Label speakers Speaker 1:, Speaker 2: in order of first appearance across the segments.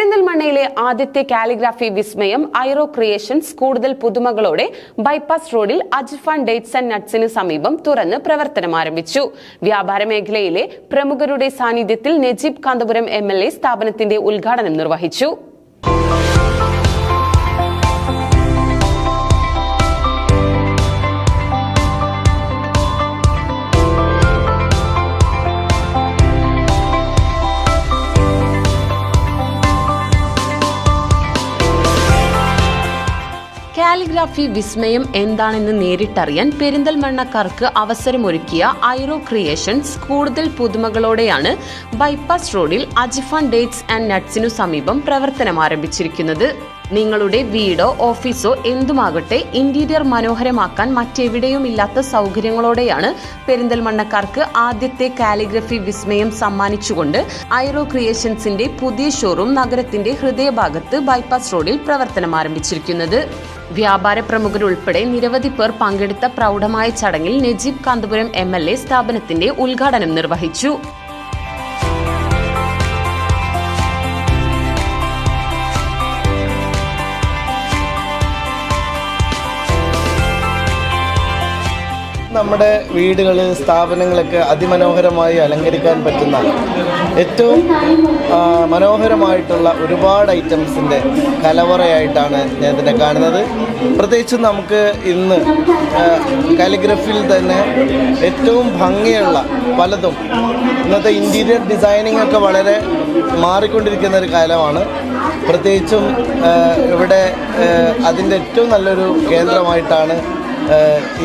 Speaker 1: പെരിന്തൽമണ്ണയിലെ ആദ്യത്തെ കാലിഗ്രാഫി വിസ്മയം ഐറോ ക്രിയേഷൻസ് കൂടുതൽ പുതുമകളോടെ ബൈപ്പാസ് റോഡിൽ അജ്ഫാൻ ഡേറ്റ്സ് ആൻഡ് നട്ട്സിന് സമീപം തുറന്ന് പ്രവർത്തനം ആരംഭിച്ചു. വ്യാപാര മേഖലയിലെ പ്രമുഖരുടെ സാന്നിധ്യത്തിൽ നജീബ് കാന്തപുരം എം സ്ഥാപനത്തിന്റെ ഉദ്ഘാടനം നിർവഹിച്ചു. കാലിഗ്രാഫി വിസ്മയം എന്താണെന്ന് നേരിട്ടറിയാൻ പെരിന്തൽമണ്ണക്കാർക്ക് അവസരമൊരുക്കിയ ഐറോ ക്രിയേഷൻസ് കൂടുതൽ പുതുമകളോടെയാണ് ബൈപ്പാസ് റോഡിൽ അജിഫാൻ ഡേറ്റ്സ് ആൻഡ് നട്ട്സിനു സമീപം പ്രവർത്തനം ആരംഭിച്ചിരിക്കുന്നത് നിങ്ങളുടെ വീടോ ഓഫീസോ എന്തുമാകട്ടെ ഇന്റീരിയർ മനോഹരമാക്കാൻ മറ്റെവിടെയും ഇല്ലാത്ത സൗകര്യങ്ങളോടെയാണ് പെരിന്തൽമണ്ണക്കാർക്ക് ആദ്യത്തെ കാലിഗ്രഫി വിസ്മയം സമ്മാനിച്ചുകൊണ്ട് ഐറോ ക്രിയേഷൻസിന്റെ പുതിയ ഷോറൂം നഗരത്തിന്റെ ഹൃദയഭാഗത്ത് ബൈപ്പാസ് റോഡിൽ പ്രവർത്തനം ആരംഭിച്ചിരിക്കുന്നത്. വ്യാപാര പ്രമുഖരുൾപ്പെടെ നിരവധി പേർ പങ്കെടുത്ത പ്രൗഢമായ ചടങ്ങിൽ നജീബ് കാന്തപുരം എം സ്ഥാപനത്തിന്റെ ഉദ്ഘാടനം നിർവഹിച്ചു.
Speaker 2: നമ്മുടെ വീടുകൾ സ്ഥാപനങ്ങളൊക്കെ അതിമനോഹരമായി അലങ്കരിക്കാൻ പറ്റുന്ന ഏറ്റവും മനോഹരമായിട്ടുള്ള ഒരുപാട് ഐറ്റംസിന്റെ കലവറയായിട്ടാണ് ഞാൻ ഇതിനെ കാണുന്നത്. പ്രത്യേകിച്ചും നമുക്ക് ഇന്ന് കാലിഗ്രഫിയിൽ തന്നെ ഏറ്റവും ഭംഗിയുള്ള പലതും ഇന്നത്തെ ഇന്റീരിയർ ഡിസൈനിങ് ഒക്കെ വളരെ മാറിക്കൊണ്ടിരിക്കുന്ന ഒരു കാലമാണ്. പ്രത്യേകിച്ചും ഇവിടെ അതിന്റെ ഏറ്റവും നല്ലൊരു കേന്ദ്രമായിട്ടാണ്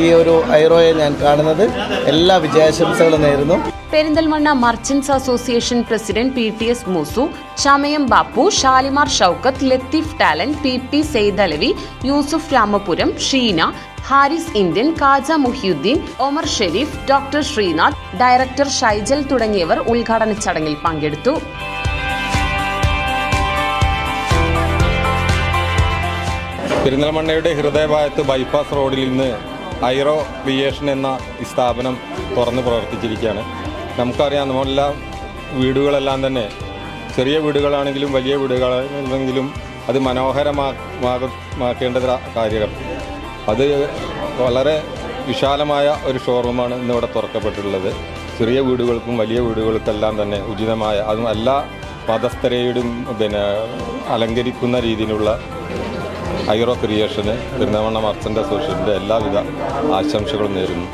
Speaker 2: ഈ ഒരു ഐറോയെ ഞാൻ കാണുന്നത്. എല്ലാ വിജയാശംസകളും നേരുന്നു.
Speaker 1: Perinthalmanna merchants association president P T S Moosu Chamayam Bappu Shalimar Shoukath Latheef talent P P Saidalavi Yusuf Ramapuram Sheena Haris Indian Kaja Muhiyuddin Omar Sharif doctor Sreenath director Shaijal തുടങ്ങിയവർ ഉദ്ഘാടന ചടങ്ങിൽ പങ്കെടുത്തു.
Speaker 3: പെരിന്തൽമണ്ണയുടെ ഹൃദയഭാഗത്ത് ബൈപ്പാസ് റോഡിൽ ഇന്ന് ഐറോ creation എന്ന സ്ഥാപനം തുറന്ന് പ്രവർത്തിച്ചിരിക്കുകയാണ്. നമുക്കറിയാം നമ്മളെല്ലാം വീടുകളെല്ലാം തന്നെ ചെറിയ വീടുകളാണെങ്കിലും വലിയ വീടുകളാണെങ്കിലും അത് മനോഹരമാക്കേണ്ട കാര്യം. അത് വളരെ വിശാലമായ ഒരു ഷോറൂമാണ് ഇന്നിവിടെ തുറക്കപ്പെട്ടിട്ടുള്ളത്. ചെറിയ വീടുകൾക്കും വലിയ വീടുകൾക്കെല്ലാം തന്നെ ഉചിതമായ അതും എല്ലാ മതസ്ഥരെയും പിന്നെ അലങ്കരിക്കുന്ന രീതിയിലുള്ള ഐറോ ക്രിയേഷന് പെരുന്തമണ്ണ മർച്ചന്റ് അസോസിയേഷന്റെ എല്ലാവിധ ആശംസകളും നേരുന്നു.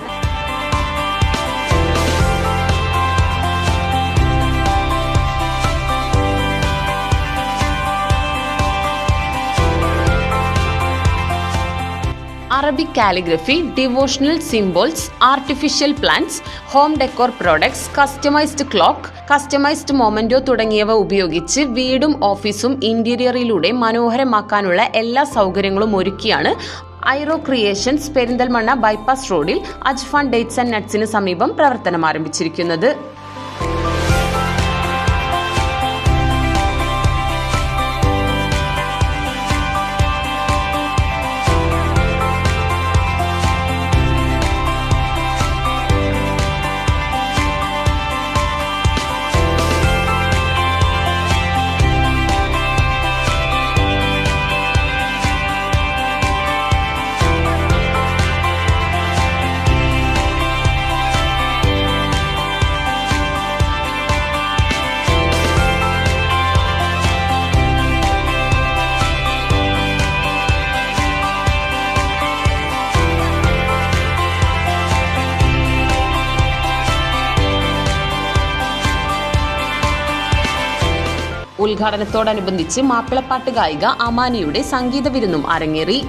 Speaker 1: Arabic calligraphy devotional symbols artificial plants home decor products customised clock customised memento തുടങ്ങിയവ ഉപയോഗിച്ച് വീടും ഓഫീസും ഇന്റീരിയറിലൂടെ മനോഹരമാക്കാനുള്ള എല്ലാ സൗകര്യങ്ങളും ഒരുക്കിയാണ് ഐറോ ക്രിയേഷൻസ് പെരിന്തൽമണ്ണ ബൈപ്പാസ് റോഡിൽ അജ്ഫാൻ ഡേറ്റ്സ് ആൻഡ് നട്ട്സിന് സമീപം പ്രവർത്തനം ആരംഭിച്ചിരിക്കുന്നത് ഉദ്ഘാടനത്തോടനുബന്ധിച്ച് മാപ്പിളപ്പാട്ട് ഗായിക അമാനിയുടെ സംഗീത വിരുന്നും അരങ്ങേറി.